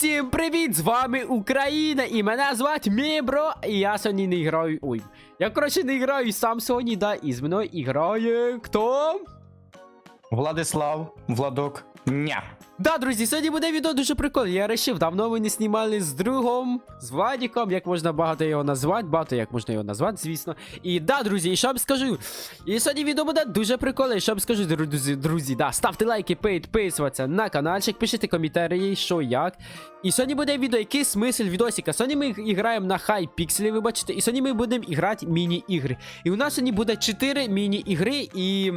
Усім привіт! З вами Україна, і мене звати Мібро, і я сьогодні не граю. Ой. Я коротше не граю сам сьогодні, да, і з мною грає хто? Владислав, Владок, ня. Да, друзі, сьогодні буде відео дуже прикольне. Я вирішив, давно ви не знімали з другом, з Владіком, як можна багато його назвати, багато як можна його назвати, звісно. І да, друзі, і що вам скажу. І сьогодні відео буде дуже прикольне. І що вам скажу, друзі, друзі, да, ставте лайки, підписуватися на каналчик, пишіть коментарі, що як. І сьогодні буде відео, який смисл відосика. Сьогодні ми граємо на хай пікселі, ви бачите, і сьогодні ми будемо грати міні-ігри. І у нас сьогодні буде 4 міні-ігри, і.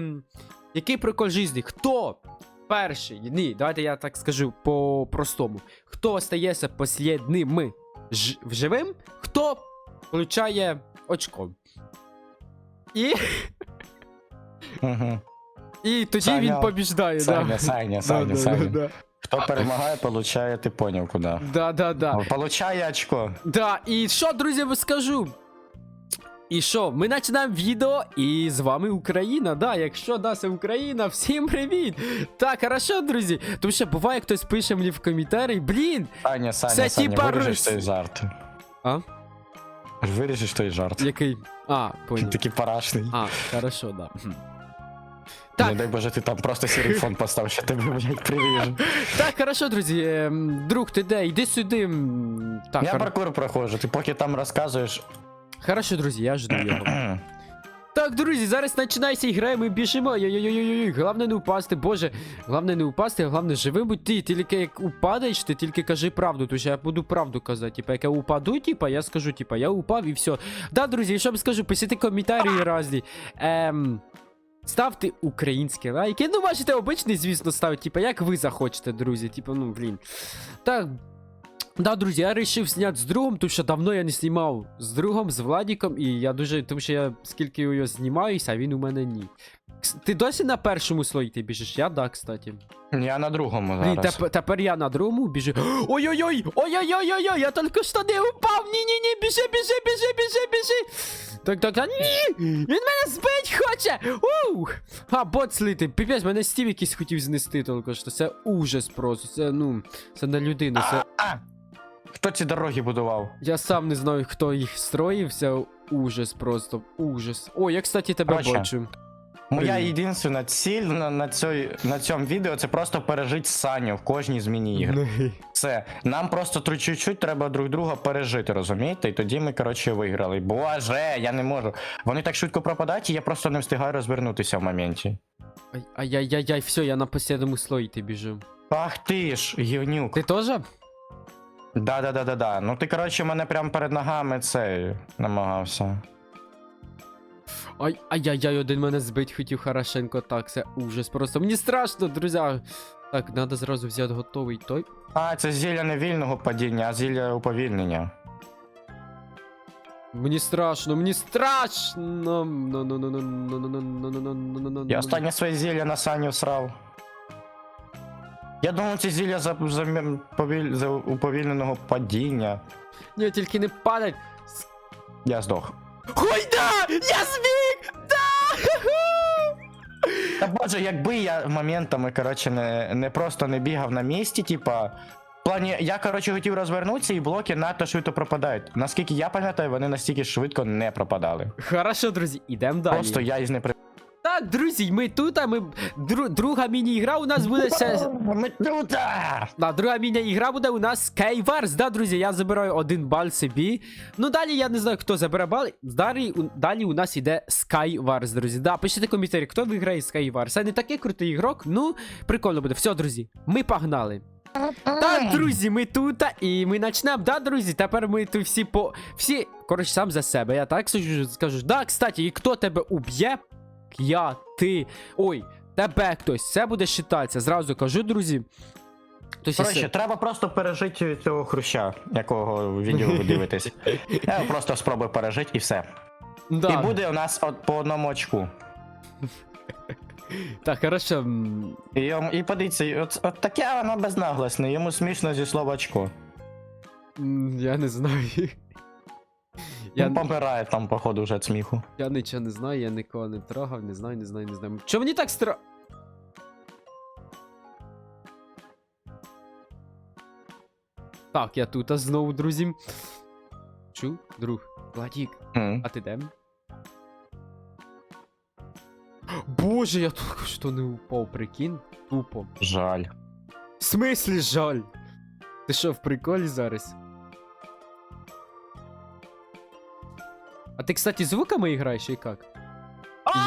Який прикол житті? Хто перший, ні, давайте я так скажу по-простому. Хто остається послідним ж- живим, хто получає очко. І, Угу. і тоді Саня, він побіждає. Саня, да. Саня, Да, Саня, да, Саня. да, Хто перемагає, получає, ти поняв куди. Да, да, да. Получає очко. Да, і що, друзі, ви скажу? І що, ми починаємо відео, і з вами Україна. Да, якщо да, це Україна, всім привіт! Так, хорошо, друзі. Тому що буває, хтось пише мені в коментарі, блін, Саня, Саня, Це Саня, типа виріжеш той жарт. А? Виріжеш той жарт. який. А, понял. Він такий парашний. А, хорошо, да. Хм. Не дай Боже, ти там просто сірий фон постав, що тебе, блядь, приріжу. так, хорошо, друзі. Ем, Друг, ти де? Йди сюди. м, Так, Я хор- паркур проходжу, ти поки там розказуєш. Хорошо, друзі, я жду його. Так, друзі, зараз починається ігра, і ми біжимо. Ой-ой-ой, головне не упасти, боже. Головне не упасти, а головне живим будь ти. Тільки як упадаєш, ти тільки кажи правду, тому що я буду правду казати. Типа, як я упаду, типа, я скажу, типа, я упав і все. Да, друзі, що вам скажу, пишіть коментарі разні. Ем. Ставте українські лайки. Ну, бачите, обичний, звісно, ставте, типа, як ви захочете, друзі. Типа, ну, блін. Так. Да, друзі, я вирішив зняти з другом, тому що давно я не знімав з другом, з Владіком, і я дуже. Тому що я скільки його знімаюся, а він у мене ні. Ти досі на першому слої ти біжиш? Я да, кстати. Я на другому зараз. теп- тепер я на другому біжу. Ой-ой-ой! Ой-ой-ой-ой-ой! Я тільки що не упав! Ні-ні-ні, біжи, біжи, біжи, біжи, біжи! Так, так, так, ні! Він мене збить хоче! Ух! А, бот слити. Піпець, мене стів якийсь хотів знести тільки що. Це ужас просто. Це, ну, це не людина, це... Хто ці дороги будував? Я сам не знаю, хто їх строїв, це ужас просто, ужас. О, я, кстати, тебе Короче, бачу. Моя Привіт. єдина ціль на, на, цій, на цьому відео це просто пережити Саню в кожній з міні-ігр. Все. Нам просто тру- чуть-чуть треба друг друга пережити, розумієте? І тоді ми, коротше, виграли. Боже, я не можу. Вони так швидко пропадають, і я просто не встигаю розвернутися в моменті. Ай- Ай-яй-яй, все, я на послідному слої ти біжу. Ах ти ж, гівнюк. Ти теж? Да, да, да, да, да. Ну ти, коротше, мене прямо перед ногами це намагався. Ай, ай-яй-яй, один мене збить хотів хорошенько, так, це ужас. Просто мені страшно, друзі. Так, треба зразу взяти готовий той. А, це зілля не вільного падіння, а зілля уповільнення. Мені страшно, мені страшно. Я останнє своє зілля на сані всрав. Я думав, це зілля за, за, повіль, за уповільненого падіння. Ні, тільки не падай. Я здох. Ой, да! Я зміг! Да! Та боже, якби я моментами, коротше, не, не просто не бігав на місці, типа. В плані, я, коротше, хотів розвернутися, і блоки надто швидко пропадають. Наскільки я пам'ятаю, вони настільки швидко не пропадали. Хорошо, друзі, ідемо далі. Просто я із не при. Так, друзі, ми тут, а ми. Дру, друга міні-ігра у нас буде ще. Ми тут! Да, друга міні-ігра буде у нас Skywars. Да, друзі, я забираю один бал собі. Ну далі я не знаю, хто забере бал. Далі, у- далі у нас іде Skywars, друзі. Да, пишіть коментарі, хто виграє Skywars. Це не такий крутий ігрок, ну прикольно буде. Все, друзі, ми погнали. Так, друзі, ми тут, і ми почнемо. Да, друзі, тепер ми тут всі по. Всі, коротше, сам за себе. Я так скажу, скажу. Да, кстати, і хто тебе уб'є? Я, ти. Ой, тебе хтось. Це буде считатися. Зразу кажу, друзі. Коротше, треба просто пережити цього хруща, якого відео ви дивитесь. Я просто спробую пережити і все. да. І буде у нас от по одному очку. Так, хорошо. І, і подивіться, от, от таке воно безнагласне, йому смішно зі слова очко. Я не знаю. Я... Я, Він помирає там, походу, вже від сміху. я нічого не знаю, я нікого не трогав, не знаю, не знаю, не знаю. Чого мені так стра. Так, я тут а знову, друзі. Чу, друг, Владік, М. а ти де? Боже, я только що не упав, прикинь, тупо. Жаль. В смислі жаль? Ти що, в приколі зараз? А ти, кстати, звуками граєш і як?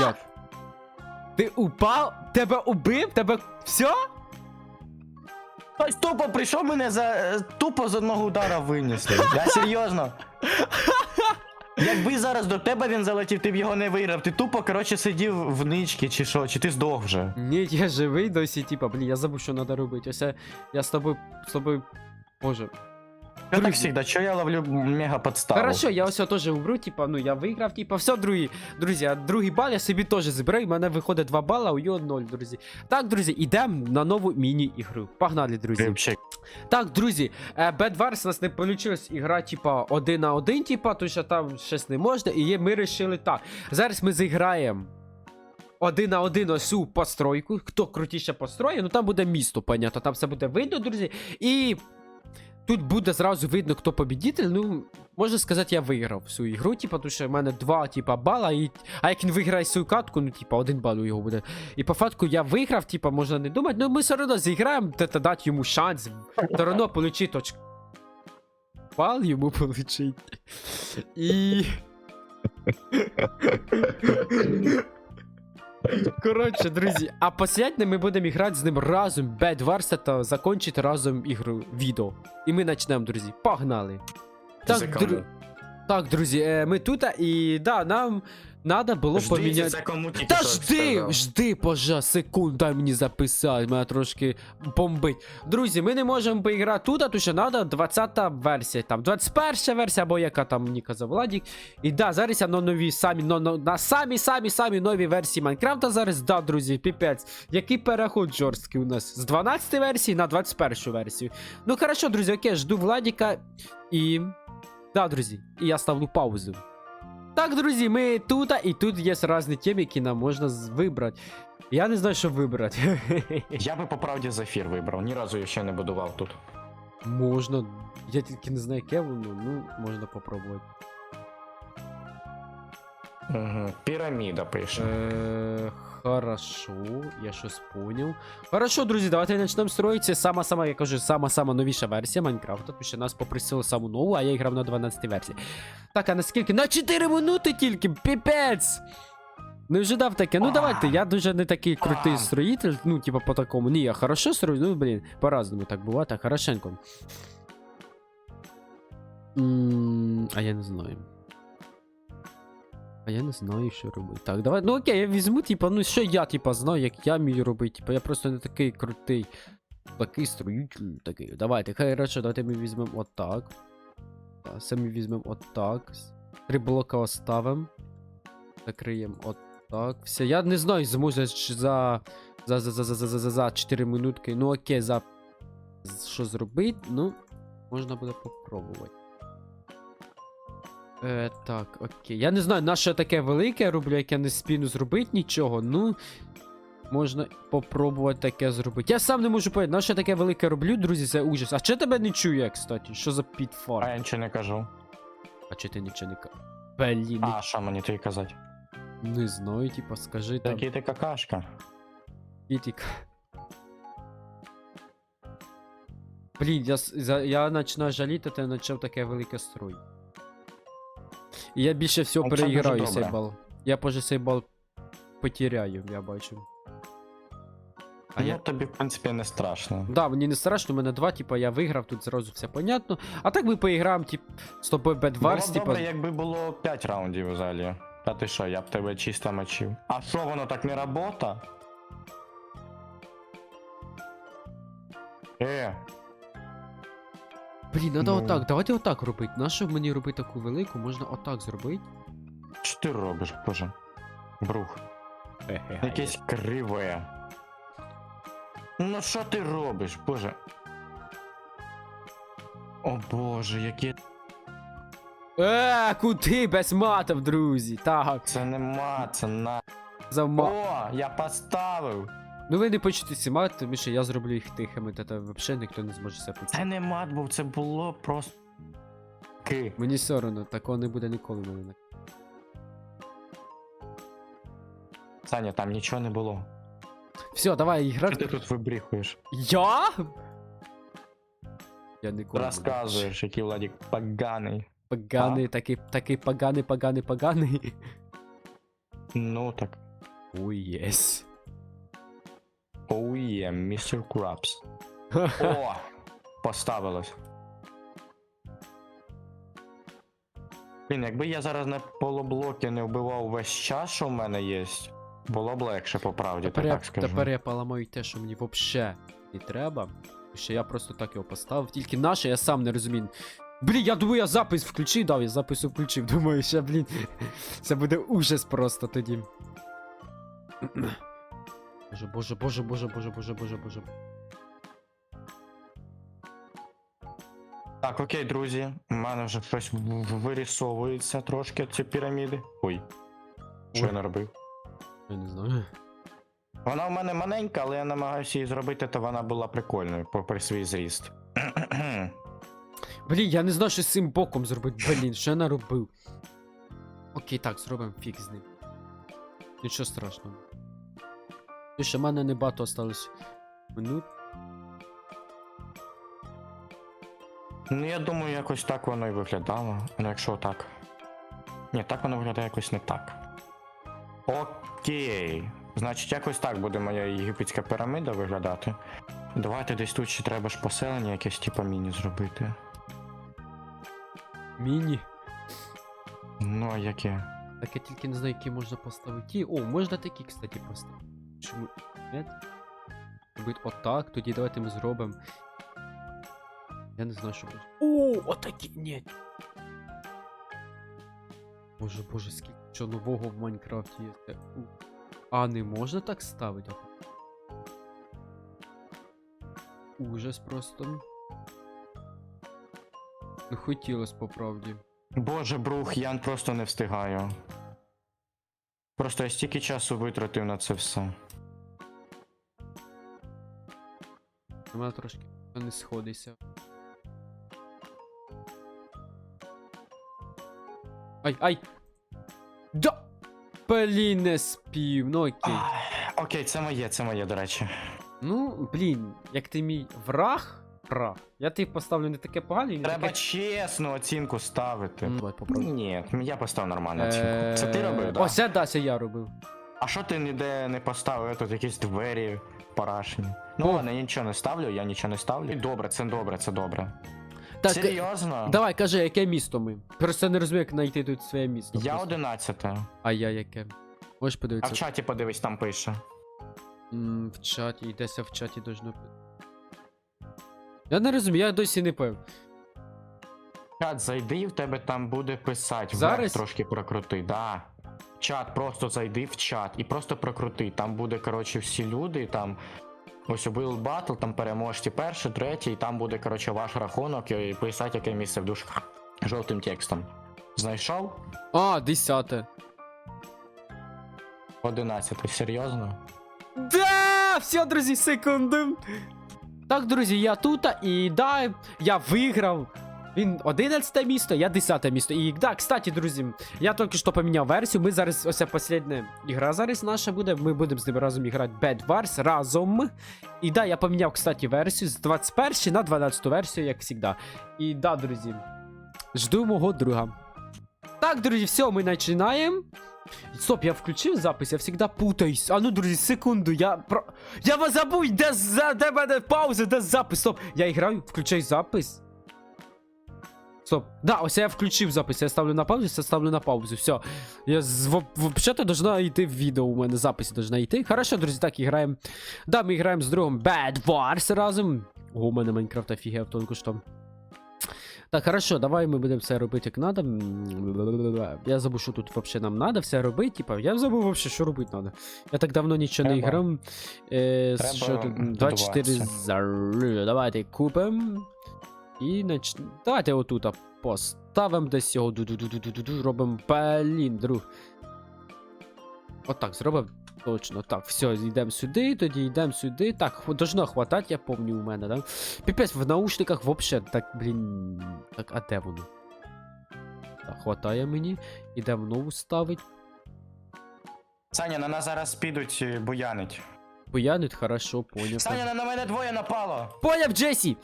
Як? Ти упав? Тебе убив? Тебе все? Хтось тупо прийшов мене за. е, тупо з одного удара винесли. Я серйозно. Якби зараз до тебе він залетів, ти б його не виграв. Ти тупо, коротше, сидів в ничці чи що, чи ти здох вже. Ні, я живий досі, типа, блін, я забув, що треба робити. Ось я, я з тобою, з тобою, боже. Я так завжди, що я ловлю мега подставу. Хорошо, я ось теж умру, типа, ну я виграв, типа, все, друзі, друзі, а другий бал я собі теж збираю, в мене виходить 2 бала, а у його 0, друзі. Так, друзі, йдемо на нову міні-ігру. Погнали, друзі. Так, друзі, е, Bad Wars у нас не вийшло ігра, типа, один на один, типа, тому що там щось не можна, і є- ми вирішили так. Зараз ми зіграємо один на один ось постройку. Хто крутіше построє, ну там буде місто, понятно, там все буде видно, друзі. І тут буде зразу видно, хто побідитель. Ну, можна сказати, я виграв всю ігру, типа, тому що в мене два, типа, бала, і... а як він виграє свою катку, ну, типа, один бал у його буде. І по факту я виграв, типа, можна не думати, ну ми все одно зіграємо, та дати йому шанс. Все одно получить очко. Бал йому получить. І. Коротше, друзі, а посередньо ми будемо грати з ним разом Bad Wars та закончити разом ігру відео. І ми почнемо, друзі. Погнали. Так, дру... так, друзі, е, ми тут, і да, нам треба було Жди, поміняти. це кому тільки Та що жди, сказав. жди, пожа, секунд, дай мені записати, мене трошки бомбить. Друзі, ми не можемо поіграти тут, а то що треба 20 версія, там 21 версія, або яка там мені казав Владік. І да, зараз я на нові самі, на, на, на самі самі самі нові версії Майнкрафта зараз, да, друзі, піпець. Який переход жорсткий у нас з 12 версії на 21 версію. Ну хорошо, друзі, окей, жду Владіка і. Да, друзі, і я ставлю паузу. Так, друзі, ми тут, і тут є різні теми, які нам можна вибрати. Я не знаю, що вибрати. Я би по правді зефір вибрав, ні разу я ще не будував тут. можна. Я тільки не знаю, яке воно, ну, можна попробувати. Угу. Піраміда пише. Е, хорошо, я щось поняв. Хорошо, друзі, давайте почнемо строїти. Це сама-сама, я кажу, сама-сама новіша версія Майнкрафта, тому що нас попросили саму нову, а я грав на 12 версії. Так, а наскільки? На 4 минути тільки! Піпець! Не ожидав таке. Ну давайте, я дуже не такий крутий строїтель, ну, типа по такому. Ні, я хорошо строю, ну, блін, по-разному так буває, так, хорошенько. М, А я не знаю. А я не знаю, що робити. Так, давай. Ну окей, я візьму, типа, ну що я, типа, знаю, як я вмію робити. Типа, я просто не такий крутий. Такий строїтель, такий. Давайте, хай хорошо, давайте ми візьмемо отак. Це ми візьмемо отак. Три блока оставимо. Закриємо отак. Все, я не знаю, зможу за. За, за, за, за, за, за, за, за 4 минутки. Ну окей, за. Що зробити? Ну, можна буде попробувати. Е, так, окей. Я не знаю, на що таке велике я роблю, як я не спіну зробити нічого. Ну. Можна попробувати таке зробити. Я сам не можу поняти, на що я таке велике роблю, друзі, це ужас. А чи тебе не чую, кстати? Що за А я нічого не кажу. А чи ти нічого не кажеш? Блін, А, що мені тобі казати? не знаю, типа, скажи там. Такий ти какашка. Кітік. Блін, я, я починаю жаліти, ти почав таке велике строй. І я більше всього Ну, це дуже переіграю цей добре. бал. Я позже цей бал потеряю, я бачу. А ну, я... тобі, в принципі, не страшно. Да, мені не страшно, у мене два, типа, я виграв, тут зразу все понятно. А так ми поіграємо, тип, з тобою Було Wars, б типа. добре, якби було 5 раундів взагалі. Та ти що, я б тебе чисто мочив. А що воно так не робота? Е, Блін, надо Ну. отак, давайте отак робити. Нащо мені робити таку велику? Можна отак зробити. що ти робиш, боже? Брух. Якесь криве. Ну що ти робиш, боже? О боже, яке. Е, куди без матів, друзі? Так, Це нема, це на. завма. О, я поставив. Ну ви не почуєте ці мати, тому що я зроблю їх тихими, та та взагалі ніхто не зможе це почути. Це не мат був, це було просто. Ки. Мені все одно, такого не буде ніколи в мене. Саня, там нічого не було. Все, давай Що ти іграти. тут вибріхуєш? Я? Я ніколи. не буду. Розказуєш, який Владік поганий. Поганий, такий, такий поганий, поганий, поганий. Ну так. Ой, єс. Оу є, містер Крабс. О! Поставилось. Блін, якби я зараз на полублокі не вбивав весь час, що в мене є, було б легше по правді, Тепер так, я, скажу. тепер я поламаю те, що мені взагалі не треба. Що я просто так його поставив. Тільки наше, я сам не розумію. Блін, я думаю, я запис включив, дав, я запис включив. Думаю, ще, блін. Це буде ужас просто тоді. Боже, боже, боже, боже, боже, боже, боже, боже. Так, окей, друзі, у мене вже щось в- в- вирісовується трошки ці піраміди. Ой. Що Ой. я наробив? Я не знаю. Вона в мене маленька, але я намагаюся її зробити, то вона була прикольною, попри свій зріст. Блін, я не знаю, що з цим боком зробити. Блін, що я наробив. Окей, так, зробимо фік з ним. Нічого страшного. Ще в мене небагато осталось минут. Ну, я думаю, якось так воно і виглядало. Ну, якщо так. Ні, так воно виглядає якось не так. Окей. Значить, якось так буде моя єгипетська пірамида виглядати. Давайте десь тут ще треба ж поселення якесь типа міні зробити. Міні. Ну, а яке? Так я тільки не знаю, які можна поставити. О, можна такі, кстати, поставити. Чому? Нет? Робить отак, тоді давайте ми зробимо. Я не знаю, що буде. О, отакі, ні. Боже, боже, скільки що нового в Майнкрафті є. А не можна так ставити? Ужас просто. Ну хотілось по правді. Боже, брух, я просто не встигаю. Просто я стільки часу витратив на це все. У мене трошки не сходиться. Ай, ай! Да! Блін, не спів, ну окей. Ах, Окей, це моє, це моє, до речі. Ну, блін, як ти мій враг, враг. Я тобі поставлю не таке погане не Треба таке. чесну оцінку ставити. М, Давай попробуй. Ні, я поставив нормальну оцінку. Це ти робив, Е, да? Ось да, це я робив. А що ти ніде не поставив? Тут якісь двері парашні. Ну ладно, я нічого не ставлю, я нічого не ставлю. Добре, це добре, це добре. Так, Серйозно? давай, кажи, яке місто ми? Просто не розумію, як знайти тут своє місто. Я просто. одинадцяте. А я яке? Можеш А подивитися? в чаті подивись, там пише. М, В чаті, десь в чаті должно бути. Я не розумію, я досі не пев. Чат, зайди, і в тебе там буде писати. Зараз? Вверх трошки прокрути, да. Чат, просто зайди в чат і просто прокрути. Там буде, коротше, всі люди, там. Ось у Build Battle, там переможці перший, третій, і там буде, коротше, ваш рахунок і писати, яке місце в дужках. Жовтим текстом. Знайшов? А, десяте. 11. Серйозно? Да! Все, друзі, секунду. Так, друзі, я тут, і да, я виграв. Він 11 місто, я 10 місто. І да, кстати, друзі, я тільки що поміняв версію. Ми зараз, ось остання ігра зараз наша буде. Ми будемо з ними разом грати Bad Wars разом. І да, я поміняв, кстати, версію з 21 на 12 версію, як завжди. І да, друзі, жду мого друга. Так, друзі, все, ми починаємо. Стоп, я включив запис, я завжди путаюсь. А ну, друзі, секунду, я про. Я вас забудь, де, за... де мене пауза, де запис. Стоп. Я граю, включай запис. Стоп. Да, ось я включив запис, я ставлю на паузу, я ставлю на паузу. Все. Я з... в- Взагалі должна йти в відео, у мене запис должна йти. Хорошо, друзі, так, граємо. Да, ми граємо з другом Bad Wars разом. О, у мене Майнкрафт офігел тільки що. Так, хорошо, давай ми будемо все робити як надо. Я забув, що тут вообще нам надо все робити. Типа, я забув вообще, що робити надо. Я так давно нічого не грав. Е, що тут? 24 будуватися. Давайте купимо. І нач... Давайте отут поставимо десь його. Робимо блін, друг. Отак, зробимо. Точно, так, все, йдемо сюди, тоді йдемо сюди. Так, должно хватати, я помню у мене, да? Піпець, в наушниках вообще, так, блін. Так, а де воно? Так, хватає мені. Ідемо нову ставить. Саня, на нас зараз підуть е, буянить. Буянить, хорошо, поняв. Саня, на- на мене двоє напало! Поняв, Джесі!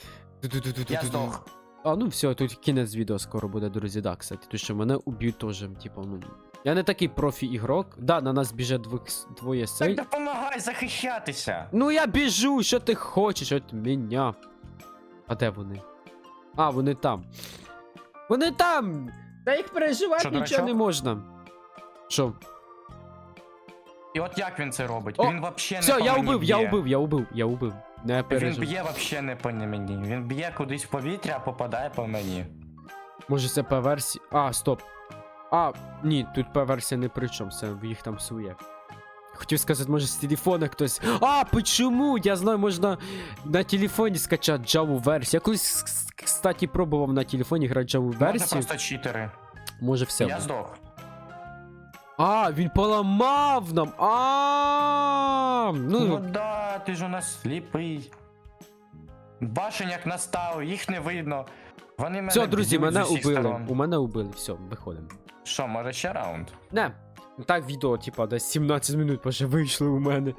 Я здох. А, ну все, тут кінець відео скоро буде, друзі, да, кстати. Тому що мене уб'ють теж, типу, ну. Я не такий профі-ігрок. Да, на нас біже двох, двоє Так сей. допомагай захищатися! Ну я біжу, що ти хочеш від мене? А де вони? А, вони там. Вони там! Та їх переживати Що, нічого дурачок? не можна. Що? І от як він це робить? О, він вообще не Все, я убив, я убив, я убив, я убив. Не Він переживай. б'є вообще не по мені. Він б'є кудись в повітря, а попадає по мені. Може це П-версія. А, стоп. А, ні, тут П-версія не при чому, це в їх там своє. Хотів сказати, може з телефона хтось. А, почему? Я знаю, можна на телефоні скачати Java версію. Я колись, кс- кстати, пробував на телефоні грати Java Може версію. просто читери. Може все. Я буде. здох. А, він поламав нам. А, Ну ну, да, ти ж у нас сліпий. Башень як настав, їх не видно. Вони мене все, друзі, б'ють з мене усіх убили. сторон. У мене убили. Все, виходимо. Що, може ще раунд? Не, так відео, типа, десь 17 минут вже вийшло у мене.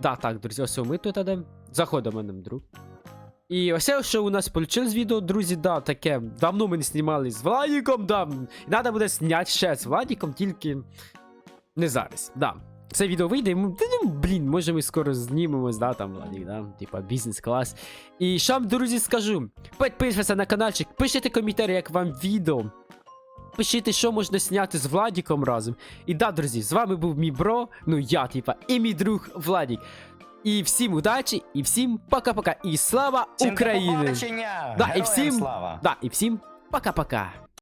Да, так, друзі, ось ми тут ідемо. Заходимо нам, друг. І ось що у нас вийшло з відео, друзі, да, таке. Давно ми не знімали з Владіком, да. І треба буде зняти ще з Владіком, тільки не зараз. Да. Це відео вийде, і ми, ну, блін, може ми скоро знімемось, да, там, Владік, да, типа бізнес-клас. І що вам, друзі, скажу. Підписуйтесь на каналчик, пишіть коментарі, як вам відео. Пишіть, що можна зняти з Владіком разом. І да, друзі, з вами був мій бро, ну я, типа, і мій друг Владік. І всім удачі, і всім пока-пока. І слава Україні! Да, і всім- слава! Да, і всім пока-пока.